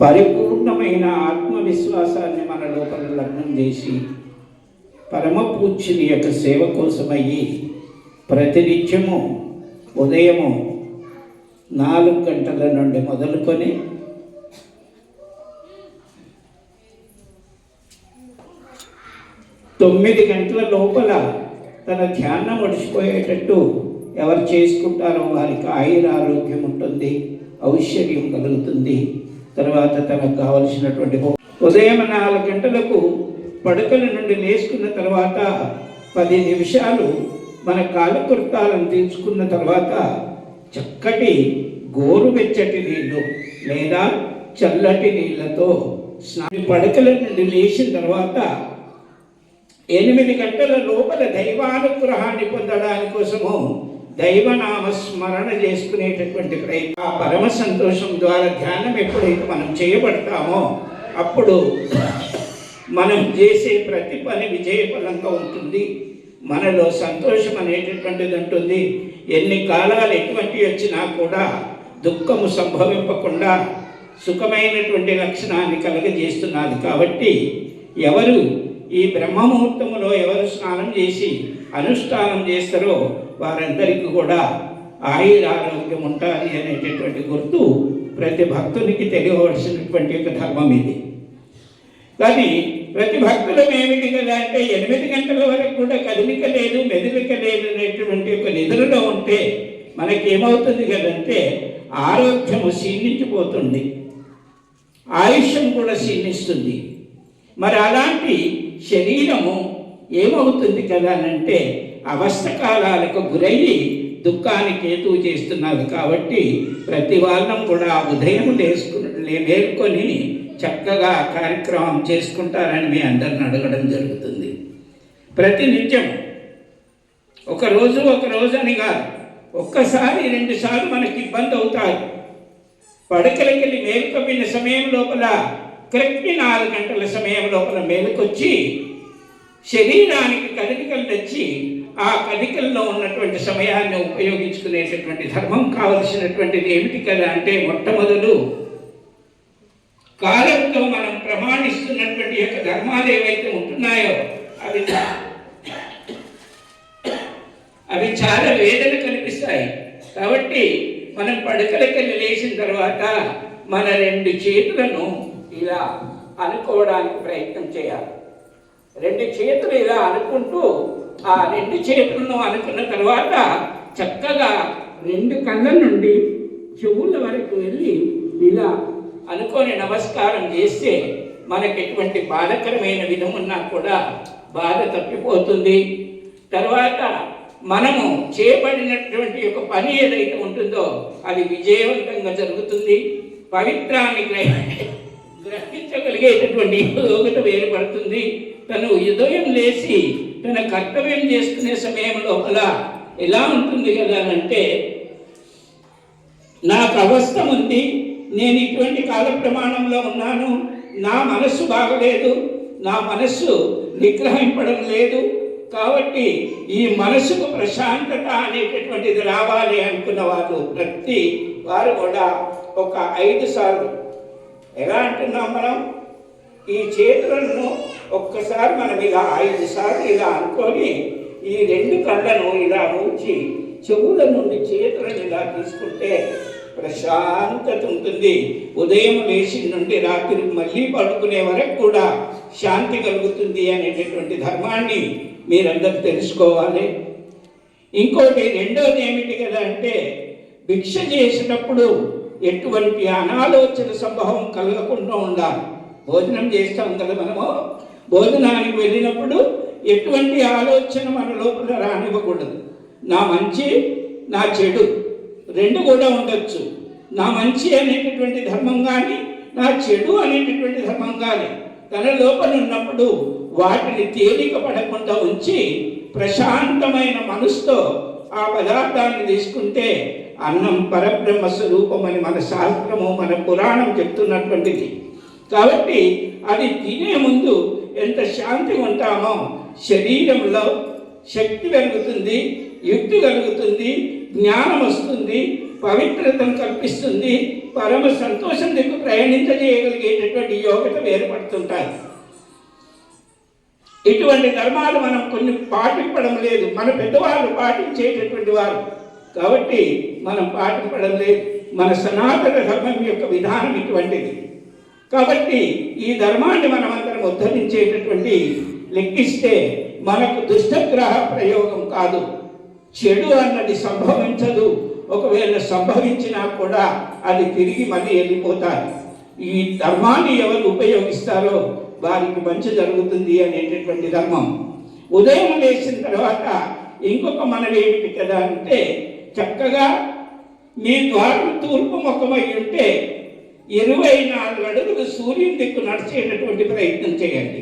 పరిపూర్ణమైన ఆత్మవిశ్వాసాన్ని మన లోపల లగ్నం చేసి పరమ పూజ్యుని యొక్క సేవ కోసమయ్యి ప్రతినిత్యము ఉదయము నాలుగు గంటల నుండి మొదలుకొని తొమ్మిది గంటల లోపల తన ధ్యానం మడిచిపోయేటట్టు ఎవరు చేసుకుంటారో వారికి ఆయుర ఆరోగ్యం ఉంటుంది ఔశ్వర్యం కలుగుతుంది. తర్వాత తనకు కావలసినటువంటి ఉదయం నాలుగు గంటలకు పడకల నుండి లేచుకున్న తర్వాత పది నిమిషాలు మన కాలకృతాలను తీర్చుకున్న తర్వాత చక్కటి గోరువెచ్చటి నీళ్ళు లేదా చల్లటి నీళ్ళతో స్నానం పడకల నుండి లేచిన తర్వాత ఎనిమిది గంటల లోపల దైవానుగ్రహాన్ని పొందడానికి కోసము దైవనామస్మరణ చేసుకునేటటువంటి ప్రయత్నం. ఆ పరమ సంతోషం ద్వారా ధ్యానం ఎప్పుడైతే మనం చేయబడతామో అప్పుడు మనం చేసే ప్రతి పని విజయఫలంగా ఉంటుంది. మనలో సంతోషం అనేటటువంటిది ఉంటుంది. ఎన్ని కాలాలు ఎటువంటి వచ్చినా కూడా దుఃఖము సంభవింపకుండా సుఖమైనటువంటి లక్షణాన్ని కలగజేస్తున్నది. కాబట్టి ఎవరు ఈ బ్రహ్మముహూర్తములో ఎవరు స్నానం చేసి అనుష్ఠానం చేస్తారో వారందరికీ కూడా ఆయుర ఆరోగ్యం ఉంటుంది అనేటటువంటి గుర్తు ప్రతి భక్తునికి తెలియవలసినటువంటి ఒక ధర్మం ఇది. కానీ ప్రతి భక్తులం ఏమిటి కదా అంటే ఎనిమిది గంటల వరకు కూడా కదిలిక లేదు మెదిలిక లేదు అనేటువంటి ఒక నిధులలో ఉంటే మనకేమవుతుంది కదంటే ఆరోగ్యము క్షీణించిపోతుంది. ఆయుష్యం కూడా క్షీణిస్తుంది. మరి అలాంటి శరీరము ఏమవుతుంది కదా అంటే అవస్థ కాలాలకు గురయ్యి దుఃఖానికి హేతు చేస్తున్నారు కాబట్టి ప్రతి వాళ్ళం కూడా ఉదయం లేసుకుని మేల్కొని చక్కగా కార్యక్రమం చేసుకుంటారని మీ అందరిని అడగడం జరుగుతుంది. ప్రతి నిత్యం ఒక రోజు ఒక రోజు అని కాదు ఒక్కసారి రెండుసార్లు మనకి ఇబ్బంది అవుతాయి పడకలకి వెళ్ళి మేలుకొమ్మిన సమయం లోపల కరెక్ట్ నాలుగు గంటల సమయం లోపల మేలుకొచ్చి శరీరానికి కదలికలు తెచ్చి ఆ కదికల్లో ఉన్నటువంటి సమయాన్ని ఉపయోగించుకునేటటువంటి ధర్మం కావలసినటువంటిది ఏమిటి కదా అంటే మొట్టమొదలు కాలంతో మనం ప్రమాణిస్తున్నటువంటి యొక్క ధర్మాలు ఏవైతే ఉంటున్నాయో అవి అవి చాలా వేదన కనిపిస్తాయి. కాబట్టి మనం పడకలకెళ్ళి లేచిన తర్వాత మన రెండు చేతులను ఇలా అనుకోవడానికి ప్రయత్నం చేయాలి. రెండు చేతులు ఇలా అనుకుంటూ ఆ రెండు చేతులను అనుకున్న తర్వాత చక్కగా రెండు కళ్ళ నుండి చెవుల వరకు వెళ్ళి ఇలా అనుకొని నమస్కారం చేస్తే మనకి ఎటువంటి బాధకరమైన విధమున్నా కూడా బాధ తప్పిపోతుంది. తర్వాత మనము చేయబడినటువంటి ఒక పని ఏదైతే ఉంటుందో అది విజయవంతంగా జరుగుతుంది. పవిత్రాన్ని గ్రహించగలిగేటటువంటి యోగ్యత వేరుపడుతుంది తను ఉదయం లేచి తన కర్తవ్యం చేసుకునే సమయం లోపల ఎలా ఉంటుంది కదా అంటే నాకు అవస్థ ఉంది నేను ఇటువంటి కాల ప్రమాణంలో ఉన్నాను నా మనస్సు బాగలేదు నా మనస్సు నిగ్రహింపడం లేదు కాబట్టి ఈ మనసుకు ప్రశాంతత అనేటటువంటిది రావాలి అనుకున్న వారు ప్రతి వారు కూడా ఒక ఐదు సార్లు. ఎలా అంటున్నాం మనం? ఈ చేతులను ఒక్కసారి మనం ఇలా ఐదు సార్లు ఇలా అనుకొని ఈ రెండు కళ్ళను ఇలా ఉంచి చెవుల నుండి చేతులను ఇలా తీసుకుంటే ప్రశాంతత ఉంటుంది. ఉదయం లేచి నుండి రాత్రి మళ్ళీ పడుకునే వరకు కూడా శాంతి కలుగుతుంది అనేటటువంటి ధర్మాన్ని మీరందరూ తెలుసుకోవాలి. ఇంకోటి రెండోది ఏమిటి కదా అంటే భిక్ష చేసినప్పుడు ఎటువంటి అనాలోచన సంభవం కలగకుండా ఉండాలి. భోజనం చేస్తాం కదా మనము. భోజనానికి వెళ్ళినప్పుడు ఎటువంటి ఆలోచన మన లోపల రానివ్వకూడదు. నా మంచి నా చెడు రెండు కూడా ఉండొచ్చు. నా మంచి అనేటటువంటి ధర్మం కానీ నా చెడు అనేటటువంటి ధర్మం కానీ తన లోపల ఉన్నప్పుడు వాటిని తేలిక పడకుండా ఉంచి ప్రశాంతమైన మనసుతో ఆ పదార్థాన్ని తీసుకుంటే అన్నం పరబ్రహ్మ స్వరూపం అని మన శాస్త్రము మన పురాణం చెప్తున్నటువంటిది. కాబట్టి అది తినే ముందు ఎంత శాంతి ఉంటామో శరీరంలో శక్తి కలుగుతుంది యుక్తి కలుగుతుంది జ్ఞానం వస్తుంది పవిత్రతను కల్పిస్తుంది పరమ సంతోషం దిక్కు ప్రయాణించజేయగలిగేటటువంటి యోగ్యత ఏర్పడుతుంటారు ఇటువంటి ధర్మాలు మనం కొన్ని పాటింపడం లేదు. మన పెద్దవాళ్ళు పాటించేటటువంటి వారు. కాబట్టి మనం పాటింపడం లేదు. మన సనాతన ధర్మం యొక్క విధానం ఇటువంటిది. కాబట్టి ఈ ధర్మాన్ని మనం మనమందరం ఉద్ధరించేటటువంటి లెక్కిస్తే మనకు దుష్టగ్రహ ప్రయోగం కాదు. చెడు అన్నది సంభవించదు. ఒకవేళ సంభవించినా కూడా అది తిరిగి మళ్ళీ వెళ్ళిపోతాయి. ఈ ధర్మాన్ని ఎవరు ఉపయోగిస్తారో వారికి మంచి జరుగుతుంది అనేటటువంటి ధర్మం. ఉదయం లేచిన తర్వాత ఇంకొక మనవి ఏమిటి కదా అంటే చక్కగా మీ ద్వారం తూర్పు ముఖమై ఉంటే ఇరవై నాలుగు అడుగులు సూర్యుని దిక్కు నడిచేటటువంటి ప్రయత్నం చేయండి.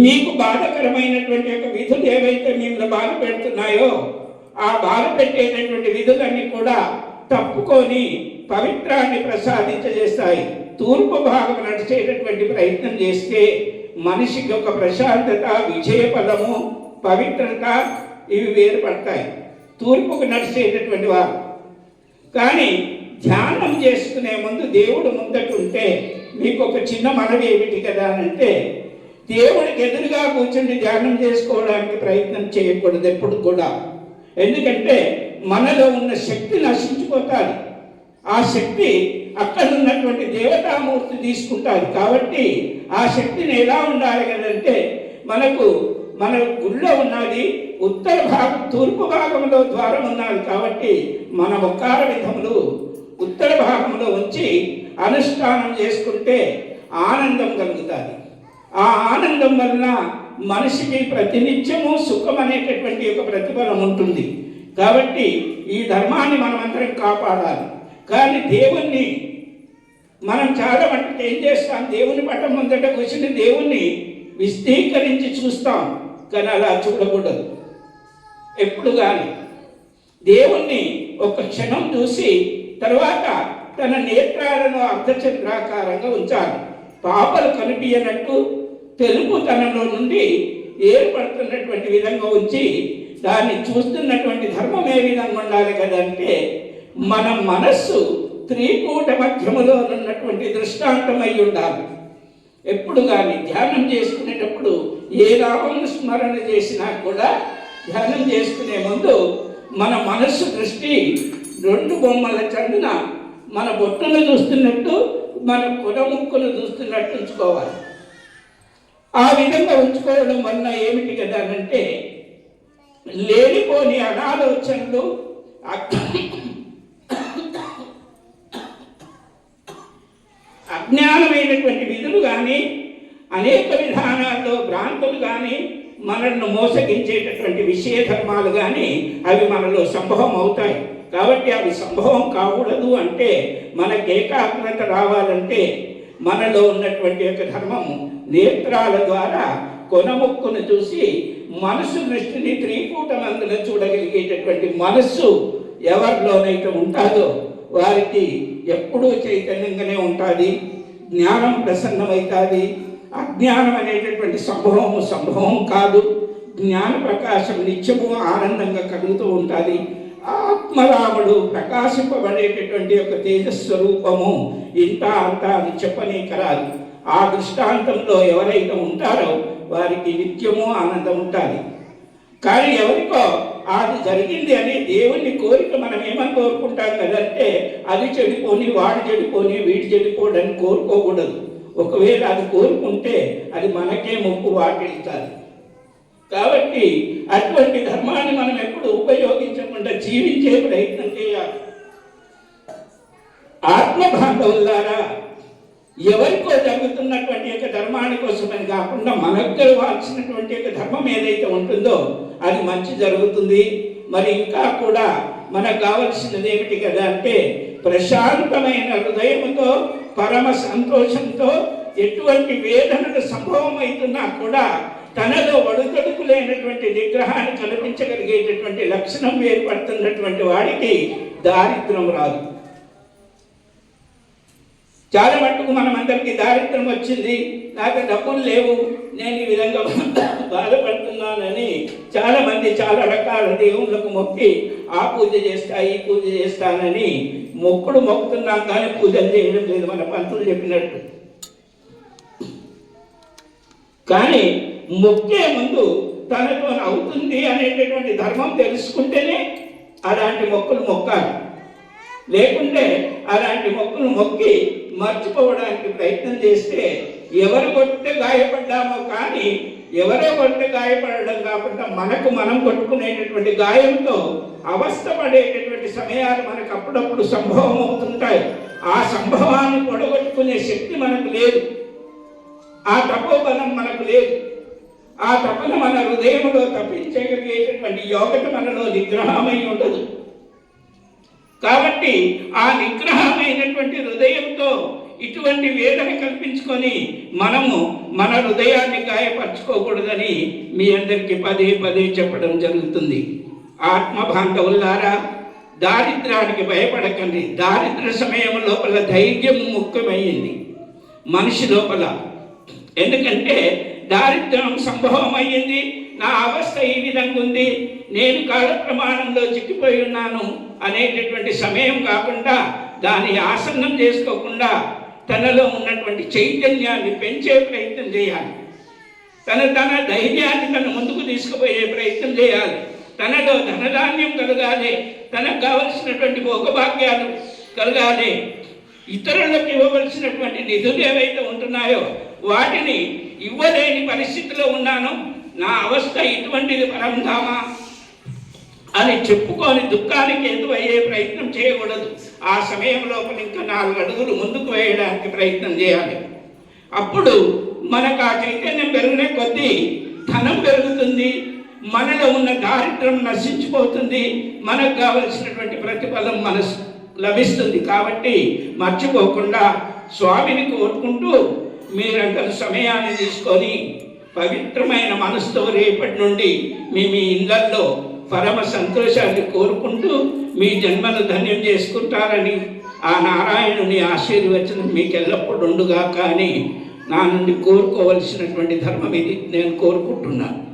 మీకు బాధకరమైనటువంటి యొక్క విధులు ఏవైతే మిమ్మల్ని బాధ పెడుతున్నాయో ఆ బాధ పెట్టేటటువంటి విధులన్నీ కూడా తప్పుకొని పవిత్రాన్ని ప్రసాదించజేస్తాయి. తూర్పు భాగం నడిచేటటువంటి ప్రయత్నం చేస్తే మనిషికి ఒక ప్రశాంతత విజయపదము పవిత్రత ఇవి వేరుపడతాయి. తూర్పుకు నడిచేటటువంటి వారు. కానీ ధ్యానం చేసుకునే ముందు దేవుడు ముందటుంటే మీకు ఒక చిన్న మనవి ఏమిటి కదా అని అంటే దేవుడికి ఎదురుగా కూర్చుని ధ్యానం చేసుకోవడానికి ప్రయత్నం చేయకూడదు ఎప్పుడు కూడా. ఎందుకంటే మనలో ఉన్న శక్తి నశించిపోతాది. ఆ శక్తి అక్కడ ఉన్నటువంటి దేవతామూర్తి తీసుకుంటారు. కాబట్టి ఆ శక్తిని ఎలా ఉండాలి కదంటే మనకు మన గుళ్ళో ఉన్నది ఉత్తర భాగం తూర్పు భాగంలో ద్వారం ఉన్నది కాబట్టి మన ఒక్కార విధములు ఉత్తర భాగంలో ఉంచి అనుష్ఠానం చేసుకుంటే ఆనందం కలుగుతుంది. ఆ ఆనందం వలన మనిషికి ప్రతినిత్యము సుఖం అనేటటువంటి ఒక ప్రతిఫలం ఉంటుంది. కాబట్టి ఈ ధర్మాన్ని మనమందరం కాపాడాలి. కానీ దేవుణ్ణి మనం చాలా మట్టుకు ఏం చేస్తాం? దేవుని పట్టం ముందట కూర్చుని దేవుణ్ణి విస్తీకరించి చూస్తాం. కానీ అలా చూడకూడదు. ఎప్పుడు కానీ దేవుణ్ణి ఒక క్షణం చూసి తర్వాత తన నేత్రాలను అర్ధచంద్రాకారంగా ఉంచాలి. పాపలు కనిపించినట్టు తెలుపు తనలో నుండి ఏర్పడుతున్నటువంటి విధంగా ఉంచి దాన్ని చూస్తున్నటువంటి ధర్మం ఏ విధంగా ఉండాలి కదంటే మన మనస్సు త్రికూట మధ్యములో ఉన్నటువంటి దృష్టాంతమై ఉండాలి. ఎప్పుడు కానీ ధ్యానం చేసుకునేటప్పుడు ఏ రామను స్మరణ చేసినా కూడా ధ్యానం చేసుకునే ముందు మన మనస్సు దృష్టి రెండు బొమ్మల చందున మన బొట్టును చూస్తున్నట్టు మన కులముక్కును చూస్తున్నట్టు ఉంచుకోవాలి. ఆ విధంగా ఉంచుకోవడం వల్ల ఏమిటి కదా అంటే లేనిపోని అనాలోచనలు అజ్ఞానమైనటువంటి విధులు కానీ అనేక విధానాల్లో భ్రాంతులు కానీ మనల్ని మోసగించేటటువంటి విషయ ధర్మాలు కానీ అవి మనలో సంభవం అవుతాయి. కాబట్టి అది సంభవం కాకూడదు అంటే మనకి ఏకాగ్రత రావాలంటే మనలో ఉన్నటువంటి యొక్క ధర్మం నేత్రాల ద్వారా కొనముక్కును చూసి మనసు దృష్టిని త్రికూటమందున చూడగలిగేటటువంటి మనస్సు ఎవరిలోనైతే ఉంటుందో వారికి ఎప్పుడూ చైతన్యంగానే ఉంటుంది జ్ఞానం ప్రసన్నమవుతుంది. అజ్ఞానం అనేటటువంటి సంభవము సంభవం కాదు. జ్ఞాన ప్రకాశం నిత్యము ఆనందంగా కలుగుతూ ఉంటుంది. ఆత్మరాముడు ప్రకాశింపబడేటటువంటి ఒక తేజస్వరూపము. ఇంత అంత అని చెప్పనీకరాదు ఆ దృష్టాంతంలో ఎవరైతే ఉంటారో వారికి నిత్యము ఆనందం ఉంటుంది. కానీ ఎవరికో అది జరిగింది అని దేవుణ్ణి కోరిక మనం ఏమని కోరుకుంటాం కదంటే అది చెడిపోని వాడు చెడిపోని వీడు చెడిపోడని కోరుకోకూడదు. ఒకవేళ అది కోరుకుంటే అది మనకే ముప్పు వాటిల్తాది కాబట్టి అటువంటి ధర్మాన్ని మనం ఎప్పుడు ఉపయోగించకుండా జీవించే ప్రయత్నం చేయాలి. ఆత్మబాంధవులారా ఎవరికో జరుగుతున్నటువంటి యొక్క ధర్మాని కోసమని కాకుండా మనకు జరగాల్సినటువంటి యొక్క ధర్మం ఏదైతే ఉంటుందో అది మంచి జరుగుతుంది. మరి ఇంకా కూడా మనకు కావలసినది ఏమిటి కదా అంటే ప్రశాంతమైన హృదయంతో పరమ సంతోషంతో ఎటువంటి వేదనకు సంభవం అవుతున్నా కూడా తనలో వడుకడుకు లేనటువంటి నిగ్రహాన్ని కల్పించగలిగేటటువంటి లక్షణం ఏర్పడుతున్నటువంటి వాడికి దారిద్రం రాదు. చాలా మట్టుకు మనం అందరికీ దారిద్ర్యం వచ్చింది. నాకు డబ్బులు లేవు. నేను ఈ విధంగా బాధపడుతున్నానని చాలా మంది చాలా రకాల దేవుళ్ళకు మొక్కి ఆ పూజ చేస్తా ఈ పూజ చేస్తానని మొక్కుడు మొక్కుతున్నాం కానీ పూజలు చేయడం లేదు. మన పంతులు చెప్పినట్టు. కానీ మొక్కే ముందు తనతో అవుతుంది అనేటటువంటి ధర్మం తెలుసుకుంటేనే అలాంటి మొక్కులు మొక్కాలి. లేకుంటే అలాంటి మొక్కులు మొక్కి మర్చిపోవడానికి ప్రయత్నం చేస్తే ఎవరు కొట్టే గాయపడ్డామో కానీ ఎవరో కొట్టే గాయపడడం కాకుండా మనకు మనం కొట్టుకునేటటువంటి గాయంతో అవస్థ పడేటటువంటి సమయాలు మనకు అప్పుడప్పుడు సంభవం అవుతుంటాయి. ఆ సంభవాన్ని పొడగొట్టుకునే శక్తి మనకు లేదు. ఆ తపోబలం మనకు లేదు. ఆ తపన మన హృదయంలో తప్పించగలిగేటటువంటి యోగత మనలో నిగ్రహమై ఉండదు కాబట్టి ఆ నిగ్రహమైనటువంటి హృదయంతో ఇటువంటి వేదన కల్పించుకొని మనము మన హృదయాన్ని గాయపరచుకోకూడదని మీ అందరికీ పదే పదే చెప్పడం జరుగుతుంది. ఆత్మ బాంధవులారా దారిద్రానికి భయపడకండి. దారిద్ర సమయం లోపల ధైర్యం ముఖ్యమైంది. మనిషి లోపల. ఎందుకంటే దారిద్ర్యం సంభవం అయ్యింది నా అవస్థ ఈ విధంగా ఉంది. నేను కాల ప్రమాణంలో చిక్కిపోయి ఉన్నాను అనేటటువంటి సమయం కాకుండా దాన్ని ఆసన్నం చేసుకోకుండా తనలో ఉన్నటువంటి చైతన్యాన్ని పెంచే ప్రయత్నం చేయాలి. తన తన ధైర్యాన్ని తన ముందుకు తీసుకుపోయే ప్రయత్నం చేయాలి. తనలో ధనధాన్యం కలగాలి. తనకు కావలసినటువంటి భోగభాగ్యాలు కలగాలి. ఇతరులకు ఇవ్వవలసినటువంటి నిధులు ఏవైతే ఉంటున్నాయో వాటిని ఇవ్వలేని పరిస్థితిలో ఉన్నాను. నా అవస్థ ఇటువంటిది పరంధామా అని చెప్పుకొని దుఃఖానికి ఎందుకు అయ్యే ప్రయత్నం చేయకూడదు. ఆ సమయం లోపల ఇంకా నాలుగు అడుగులు ముందుకు వేయడానికి ప్రయత్నం చేయాలి. అప్పుడు మనకు ఆ చైతన్యం పెరిగిన కొద్దీ ధనం పెరుగుతుంది. మనలో ఉన్న దారిద్ర్యం నశించిపోతుంది. మనకు కావలసినటువంటి ప్రతిఫలం మనసు లభిస్తుంది. కాబట్టి మర్చిపోకుండా స్వామిని కోరుకుంటూ మీరందరూ సమయాన్ని తీసుకొని పవిత్రమైన మనసుతో రేపటి నుండి మీ మీ ఇళ్ళల్లో పరమ సంతోషాన్ని కోరుకుంటూ మీ జన్మను ధన్యం చేసుకుంటారని ఆ నారాయణుని ఆశీర్వచనం మీకు ఎల్లప్పుడూ ఉండుగా కానీ నా నుండి కోరుకోవలసినటువంటి ధర్మం ఇది. నేను కోరుకుంటున్నాను.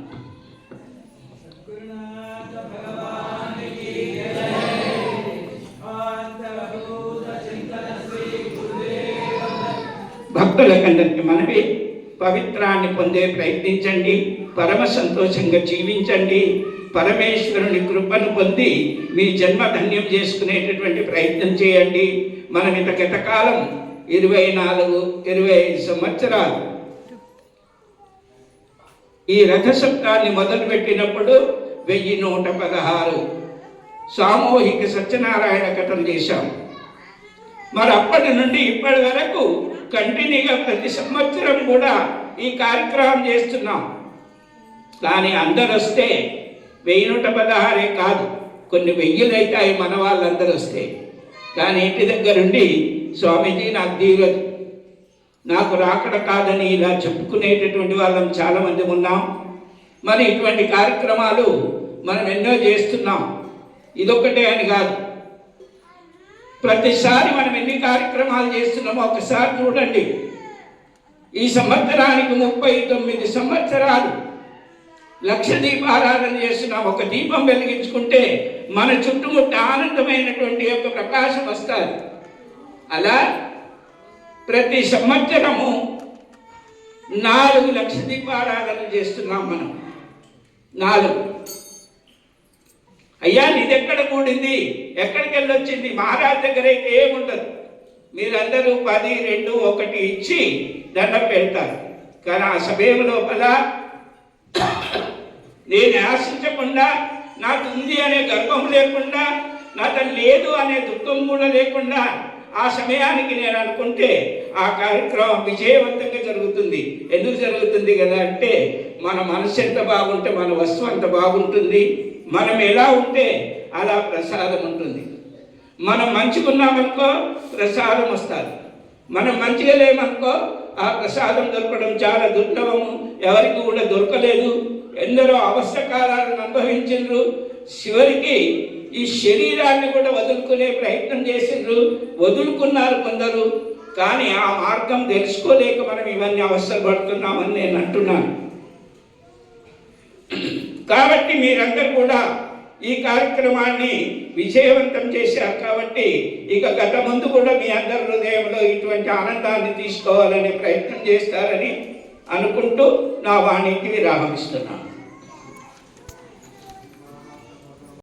భక్తులకందరికి మనవి. పవిత్రాన్ని పొందే ప్రయత్నించండి. పరమ సంతోషంగా జీవించండి. పరమేశ్వరుని కృపను పొంది మీ జన్మ ధన్యం చేసుకునేటటువంటి ప్రయత్నం చేయండి. మనం ఇంత గతకాలం ఇరవై నాలుగు ఇరవై ఐదు సంవత్సరాలు ఈ రథ సప్తాన్ని మొదలుపెట్టినప్పుడు వెయ్యి నూట పదహారు సామూహిక సత్యనారాయణ కథం చేశాం. మరి అప్పటి నుండి ఇప్పటి వరకు కంటిన్యూగా ప్రతి సంవత్సరం కూడా ఈ కార్యక్రమం చేస్తున్నాం. కానీ అందరు వస్తే వెయ్యి నూట పదహారే కాదు కొన్ని వెయ్యిలు అవుతాయి మన వాళ్ళందరూ వస్తే. కానీ ఇంటి దగ్గరుండి స్వామీజీ నాకు తీరదు. నాకు రాకడ కాదని ఇలా చెప్పుకునేటటువంటి వాళ్ళం చాలామంది ఉన్నాం. మరి ఇటువంటి కార్యక్రమాలు మనం ఎన్నో చేస్తున్నాం. ఇదొక్కటే అని కాదు. ప్రతిసారి మనం ఎన్ని కార్యక్రమాలు చేస్తున్నామో ఒకసారి చూడండి. ఈ సంవత్సరానికి ముప్పై తొమ్మిది సంవత్సరాలు లక్ష దీపారాధన చేస్తున్నాం. ఒక దీపం వెలిగించుకుంటే మన చుట్టుముట్ట ఆనందమైనటువంటి యొక్క ప్రకాశం వస్తుంది. అలా ప్రతి సంవత్సరము నాలుగు లక్ష దీపారాధన చేస్తున్నాం మనం. నాలుగు. అయ్యా నీది ఎక్కడ కూడింది? ఎక్కడికి వెళ్ళొచ్చింది? మహారాజ్ దగ్గర అయితే ఏముండదు. మీరందరూ పది రెండు ఒకటి ఇచ్చి దండం పెడతారు. కానీ ఆ సమయం లోపల నేను ఆశించకుండా నాకు ఉంది అనే గర్వం లేకుండా నాకు లేదు అనే దుఃఖం కూడా లేకుండా ఆ సమయానికి నేను అనుకుంటే ఆ కార్యక్రమం విజయవంతంగా జరుగుతుంది. ఎందుకు జరుగుతుంది కదా అంటే మన మనసు ఎంత బాగుంటే మన వస్తువు అంత బాగుంటుంది. మనం ఎలా ఉంటే అలా ప్రసాదం ఉంటుంది. మనం మంచిగున్నామనుకో ప్రసాదం వస్తుంది. మనం మంచిగా లేమనుకో ఆ ప్రసాదం దొరకడం చాలా దుర్లభము. ఎవరికి కూడా దొరకలేదు. ఎందరో అవసరకాలను కాలాలను అనుభవించిండ్రు చివరికి ఈ శరీరాన్ని కూడా వదులుకునే ప్రయత్నం చేసిండ్రు వదులుకున్నారు కొందరు. కానీ ఆ మార్గం తెలుసుకోలేక మనం ఇవన్నీ అవసరపడుతున్నామని నేను అంటున్నాను. కాబట్టి మీరందరూ కూడా ఈ కార్యక్రమాన్ని విజయవంతం చేశారు కాబట్టి ఇక గత ముందు కూడా మీ అందరి హృదయంలో ఇటువంటి ఆనందాన్ని తీసుకోవాలనే ప్రయత్నం చేస్తారని అనుకుంటూ నా వాణికి విరామమిస్తున్నాను